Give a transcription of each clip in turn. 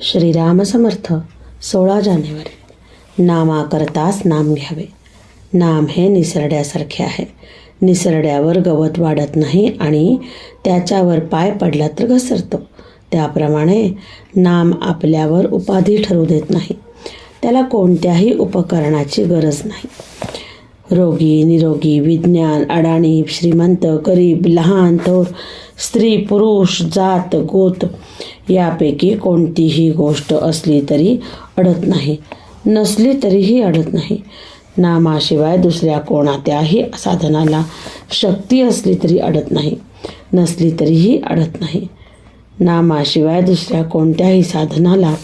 श्रीराम समर्थ सोळा जानेवारी. नामाकरताच नाम घ्यावे. नाम हे निसरड्यासारखे आहे. निसरड्यावर गवत वाढत नाही आणि त्याच्यावर पाय पडला तर घसरतो. त्याप्रमाणे नाम आपल्यावर उपाधी ठरू देत नाही. त्याला कोणत्याही उपकरणाची गरज नाही. रोगी निरोगी विज्ञान अडाणी श्रीमंत गरीब लहान थोर स्त्री पुरुष जात गोत यापैकी कोणतीही गोष्ट असली तरी अडत नाही. नसली तरीही अडत नाही. नामाशिवाय दुसऱ्या कोणात्याही साधनाला शक्ती असली तरी अडत नाही. नसली तरीही अडत नाही. नामाशिवाय दुसऱ्या कोणत्याही साधनाला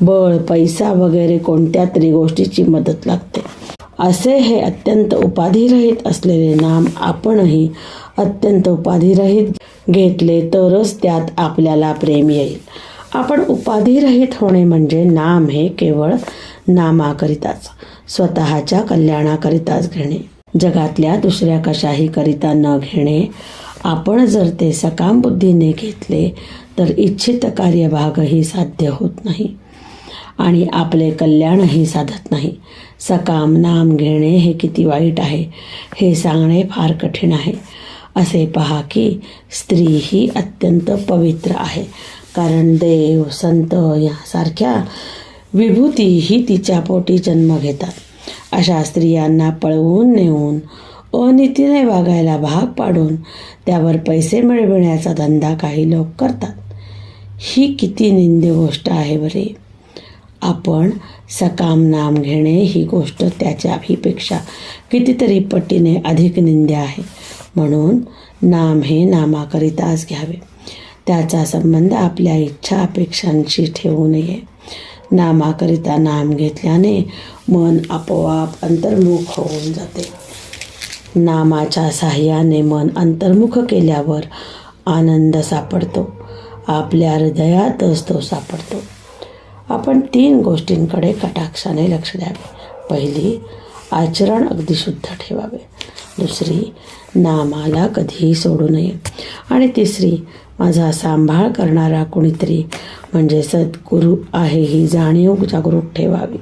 बळ पैसा वगैरे कोणत्या तरी गोष्टीची मदत लागते. असे हे अत्यंत उपाधिरहित असलेले नाम आपणही अत्यंत उपाधिरहित घेतले तरच त्यात आपल्याला प्रेम येईल. आपण उपाधिरहित होणे म्हणजे नाम हे केवळ नामाकरिताच स्वतःच्या कल्याणाकरिताच घेणे. जगातल्या दुसऱ्या कशाही करिता न घेणे. आपण जर ते सकाम बुद्धीने घेतले तर इच्छित कार्यभागही साध्य होत नाही. आणि आपले कल्याणही साधत नाही. सकाम नाम घेणे हे किती वाईट आहे हे सांगणे फार कठीण आहे. असे पहा की स्त्री ही अत्यंत पवित्र आहे. कारण देव संत यासारख्या विभूतीही तिच्या पोटी जन्म घेतात. अशा स्त्रियांना पळवून नेऊन अनितीने वागायला भाग पाडून त्यावर पैसे मिळविण्याचा धंदा काही लोक करतात. ही किती निंदी गोष्ट आहे बरे. आपण सकाम नाम घेणे ही गोष्ट त्याच्या हीपेक्षा कितीतरी पटीने अधिक निंद्या आहे. म्हणून नाम हे नामाकरिताच घ्यावे. त्याचा संबंध आपल्या इच्छा अपेक्षांशी ठेवू नये. नामाकरिता नाम घेतल्याने मन आपोआप अंतर्मुख होऊन जाते. नामाच्या साह्याने मन अंतर्मुख केल्यावर आनंद सापडतो. आपल्या हृदयातच तो सापडतो. आपण तीन गोष्टींकडे कटाक्षाने लक्ष द्यावे. पहिली आचरण अगदी शुद्ध ठेवावे. दुसरी नामाला कधीही सोडू नये. आणि तिसरी माझा सांभाळ करणारा कोणीतरी म्हणजे सद्गुरू आहे ही जाणीव जागरूक ठेवावी.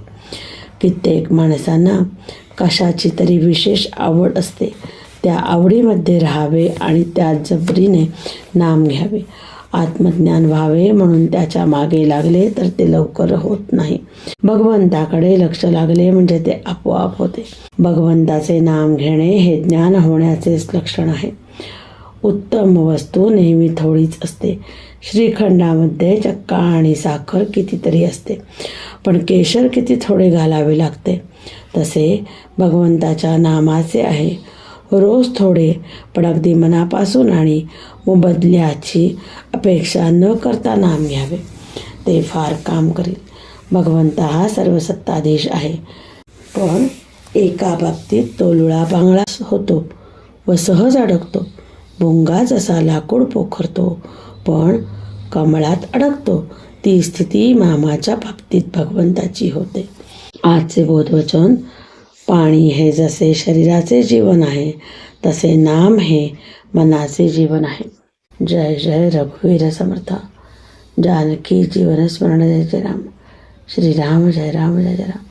कित्येक माणसांना कशाची तरी विशेष आवड असते. त्या आवडीमध्ये राहावे आणि त्या जबरीने नाम घ्यावे. आत्मज्ञान व्हावे म्हणून त्याच्यामागे लागले तर ते लवकर होत नाही. भगवंताकडे लक्ष लागले म्हणजे ते आपोआप होते. भगवंताचे नाम घेणे हे ज्ञान होण्याचेच लक्षण आहे. उत्तम वस्तू नेहमी थोडीच असते. श्रीखंडामध्ये चक्का आणि साखर कितीतरी असते. पण केशर किती थोडे घालावे लागते. तसे भगवंताच्या नामाचे आहे. रोज थोडे पण अगदी मनापासून आणि मोबदल्याची अपेक्षा न करता नाम घ्यावे ते फार काम करेल. भगवंत हा सर्वसत्ताधीश आहे. पण एका बाबतीत तो लुळा बांगळा होतो व सहज अडकतो. भोंगा जसा लाकूड पोखरतो पण कमळात अडकतो. ती स्थिती मामाच्या बाबतीत भगवंताची होते. आजचे बोधवचन पाणी हे जसे शरीराचे जीवन आहे तसे नाम हे मनाचे जीवन आहे. जय जय रघुवीर समर्थ. जानकी जीवन स्मरण जय जय राम. श्रीराम जय राम जय जय राम.